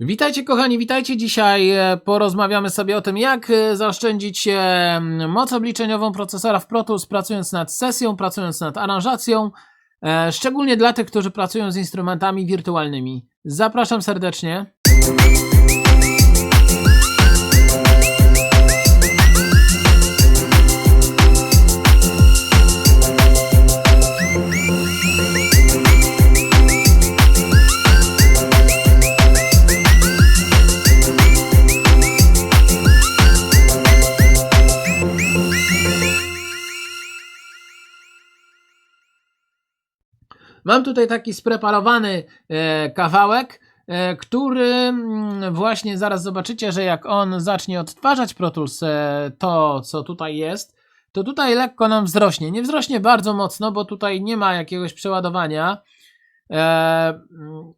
Witajcie kochani, witajcie. Dzisiaj e, porozmawiamy sobie o tym, jak e, zaoszczędzić e, moc obliczeniową procesora w Pro Tools, pracując nad sesją, pracując nad aranżacją, e, szczególnie dla tych, którzy pracują z instrumentami wirtualnymi. Zapraszam serdecznie. Mam tutaj taki spreparowany e, kawałek, e, który mm, właśnie zaraz zobaczycie, że jak on zacznie odtwarzać Pro Tools e, to, co tutaj jest, to tutaj lekko nam wzrośnie. Nie wzrośnie bardzo mocno, bo tutaj nie ma jakiegoś przeładowania, mm,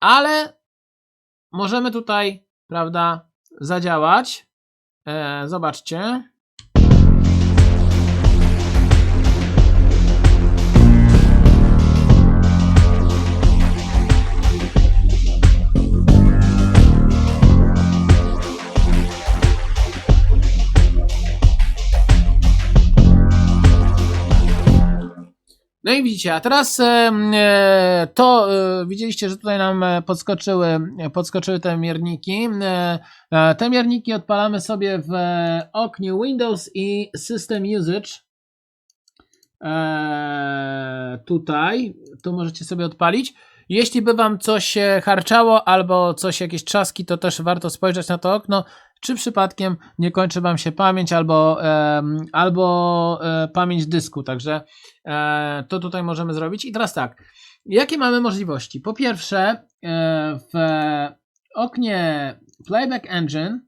ale możemy tutaj, prawda, zadziałać. Zobaczcie. Widzicie, a teraz e, to e, widzieliście, że tutaj nam e, podskoczyły, podskoczyły te mierniki. Te mierniki odpalamy sobie w oknie Windows i System Usage. Tutaj, tu możecie sobie odpalić. Jeśli by Wam coś harczało albo coś, jakieś trzaski, to też warto spojrzeć na to okno, czy przypadkiem nie kończy Wam się pamięć albo, albo e, pamięć dysku. Także e, to tutaj możemy zrobić. I teraz tak, jakie mamy możliwości? Po pierwsze, e, w oknie Playback Engine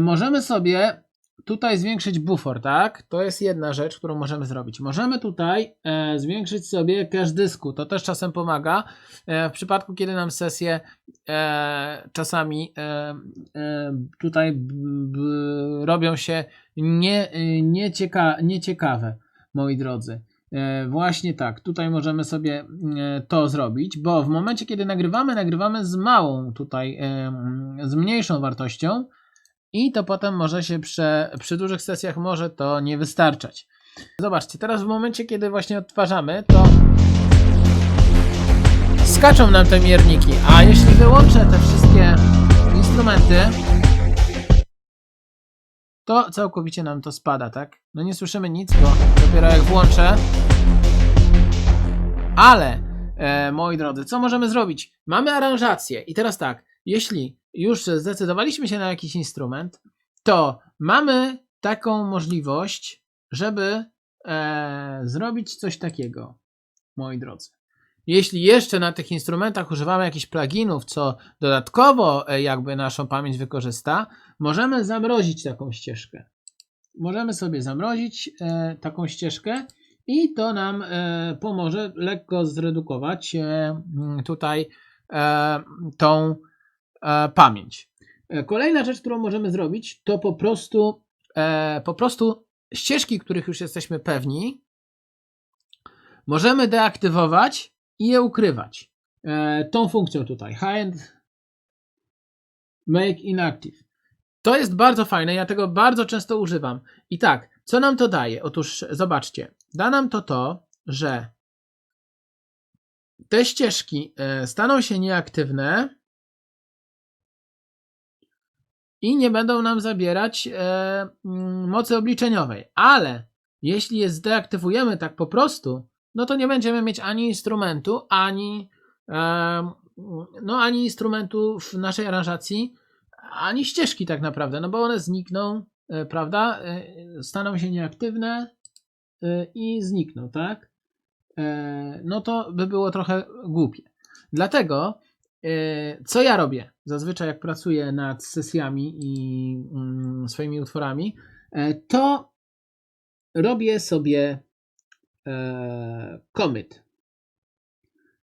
możemy sobie tutaj zwiększyć bufor, tak? To jest jedna rzecz, którą możemy zrobić. Możemy tutaj e, zwiększyć sobie cache dysku. To też czasem pomaga. E, w przypadku, kiedy nam sesje e, czasami e, e, tutaj b, b, robią się nie, e, niecieka, nieciekawe, moi drodzy. E, Właśnie tak, tutaj możemy sobie e, to zrobić, bo w momencie, kiedy nagrywamy, nagrywamy z małą tutaj, e, z mniejszą wartością i to potem może się prze, przy dużych sesjach może to nie wystarczać. Zobaczcie, teraz w momencie, kiedy właśnie odtwarzamy, to skaczą nam te mierniki, a jeśli wyłączę te wszystkie instrumenty, to całkowicie nam to spada, tak? No nie słyszymy nic, bo dopiero jak włączę. Ale, e, moi drodzy, co możemy zrobić? Mamy aranżację i teraz tak, jeśli już zdecydowaliśmy się na jakiś instrument, to mamy taką możliwość, żeby e, zrobić coś takiego, moi drodzy. Jeśli jeszcze na tych instrumentach używamy jakichś pluginów, co dodatkowo e, jakby naszą pamięć wykorzysta, możemy zamrozić taką ścieżkę. Możemy sobie zamrozić e, taką ścieżkę i to nam e, pomoże lekko zredukować e, tutaj e, tą pamięć. E, Kolejna rzecz, którą możemy zrobić, to po prostu, e, po prostu ścieżki, których już jesteśmy pewni, możemy deaktywować i je ukrywać. E, tą funkcją tutaj, hide, make inactive. To jest bardzo fajne, ja tego bardzo często używam. I tak, co nam to daje? Otóż zobaczcie, da nam to to, że te ścieżki e, staną się nieaktywne i nie będą nam zabierać e, mm, mocy obliczeniowej. Ale jeśli je zdeaktywujemy tak po prostu, no to nie będziemy mieć ani instrumentu, ani, e, no, ani instrumentu w naszej aranżacji, ani ścieżki tak naprawdę, no bo one znikną, e, prawda? E, staną się nieaktywne e, i znikną, tak? E, no to by było trochę głupie. Dlatego Co ja robię? Zazwyczaj, jak pracuję nad sesjami i mm, swoimi utworami, e, to robię sobie e, commit.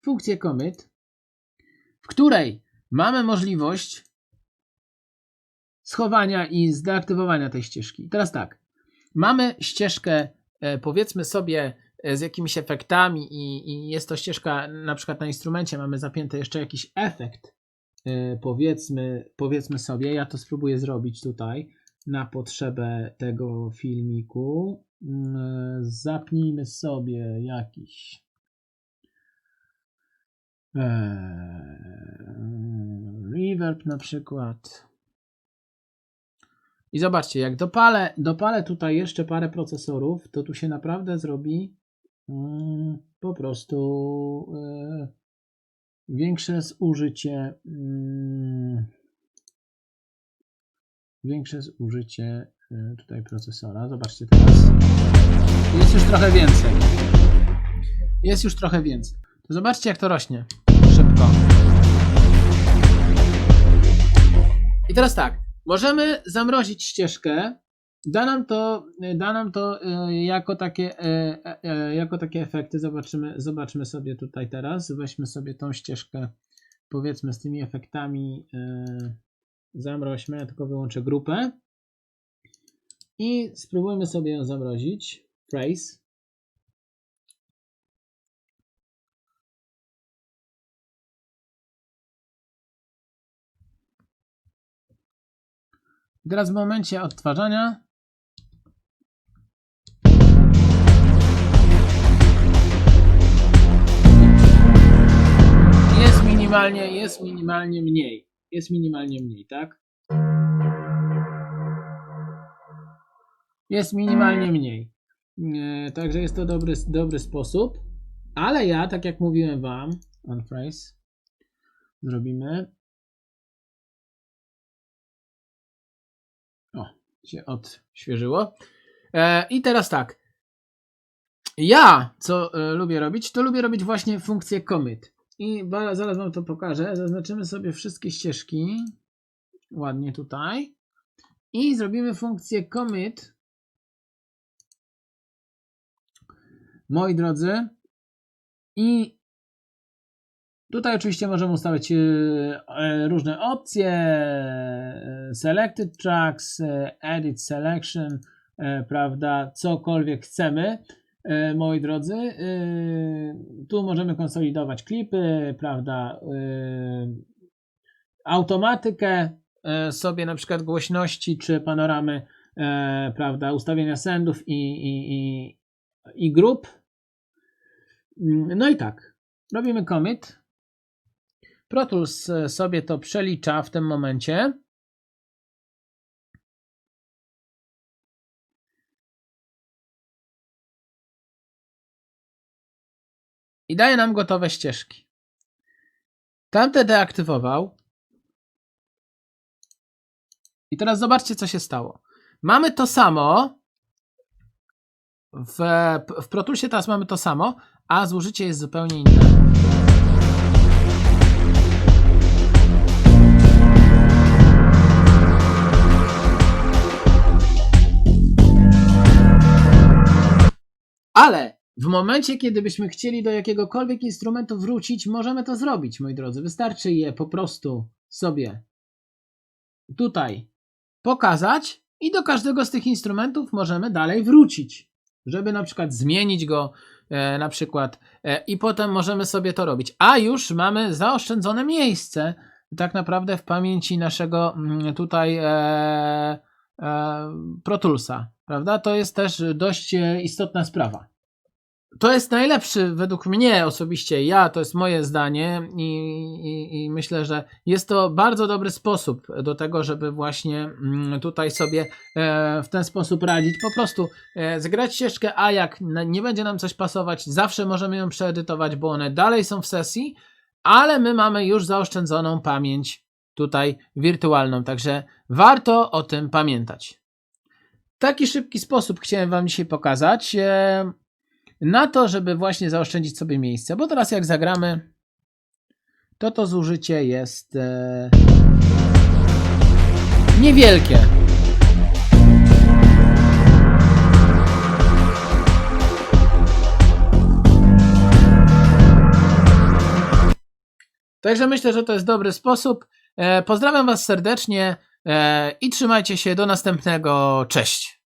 Funkcję commit, w której mamy możliwość schowania i zdeaktywowania tej ścieżki. Teraz tak, mamy ścieżkę, e, powiedzmy sobie, e, z jakimiś efektami i, i jest to ścieżka, na przykład na instrumencie mamy zapięty jeszcze jakiś efekt e, powiedzmy, powiedzmy sobie, ja to spróbuję zrobić tutaj na potrzebę tego filmiku. Mm, Zapnijmy sobie jakiś eee, reverb na przykład. I zobaczcie, jak dopalę, dopalę tutaj jeszcze parę procesorów, to tu się naprawdę zrobi po prostu e, większe zużycie mm, większe zużycie e, tutaj procesora. Zobaczcie teraz. Jest już trochę więcej. Jest już trochę więcej. To zobaczcie jak to rośnie. Szybko. I teraz tak. Możemy zamrozić ścieżkę. Da nam to, da nam to e, jako, takie, e, e, jako takie efekty. Zobaczymy, zobaczmy sobie tutaj teraz. Weźmy sobie tą ścieżkę, powiedzmy, z tymi efektami. Zamroźmy. Ja tylko wyłączę grupę. I spróbujmy sobie ją zamrozić. Phrase. Teraz w momencie odtwarzania minimalnie, jest minimalnie mniej. Jest minimalnie mniej, tak? Jest minimalnie mniej. E, Także jest to dobry, dobry sposób. Ale ja, tak jak mówiłem Wam, unphrase, zrobimy. O, się odświeżyło. E, I teraz tak. Ja, co e, lubię robić, to lubię robić właśnie funkcję commit. I zaraz Wam to pokażę. Zaznaczymy sobie wszystkie ścieżki. Ładnie tutaj. I zrobimy funkcję commit. Moi drodzy. I tutaj oczywiście możemy ustawić e, e, różne opcje. Selected tracks, e, edit selection, prawda, cokolwiek chcemy. E, Moi drodzy, e, tu możemy konsolidować klipy, prawda, e, automatykę sobie na przykład głośności czy panoramy, prawda, ustawienia sendów i, i, i, i grup. Mm, No i tak, robimy commit. Pro Tools sobie to przelicza w tym momencie. I daje nam gotowe ścieżki. Tamte deaktywował. I teraz zobaczcie, co się stało. Mamy to samo. W, w Pro Toolsie teraz mamy to samo, a zużycie jest zupełnie inne. Ale w momencie, kiedy byśmy chcieli do jakiegokolwiek instrumentu wrócić, możemy to zrobić, moi drodzy. Wystarczy je po prostu sobie tutaj pokazać i do każdego z tych instrumentów możemy dalej wrócić, żeby na przykład zmienić go, e, na przykład e, i potem możemy sobie to robić. A już mamy zaoszczędzone miejsce tak naprawdę w pamięci naszego mm, tutaj e, e, Pro Toolsa, prawda? To jest też dość e, istotna sprawa. To jest najlepszy według mnie osobiście, ja, to jest moje zdanie i, i, i myślę, że jest to bardzo dobry sposób do tego, żeby właśnie mm, tutaj sobie e, w ten sposób radzić. Po prostu e, zgrać ścieżkę, a jak nie będzie nam coś pasować, zawsze możemy ją przeedytować, bo one dalej są w sesji, ale my mamy już zaoszczędzoną pamięć tutaj wirtualną, także warto o tym pamiętać. Taki szybki sposób chciałem Wam dzisiaj pokazać. Na to, żeby właśnie zaoszczędzić sobie miejsce, bo teraz jak zagramy, to to zużycie jest e, niewielkie. Także myślę, że to jest dobry sposób. E, pozdrawiam Was serdecznie e, i trzymajcie się do następnego. Cześć.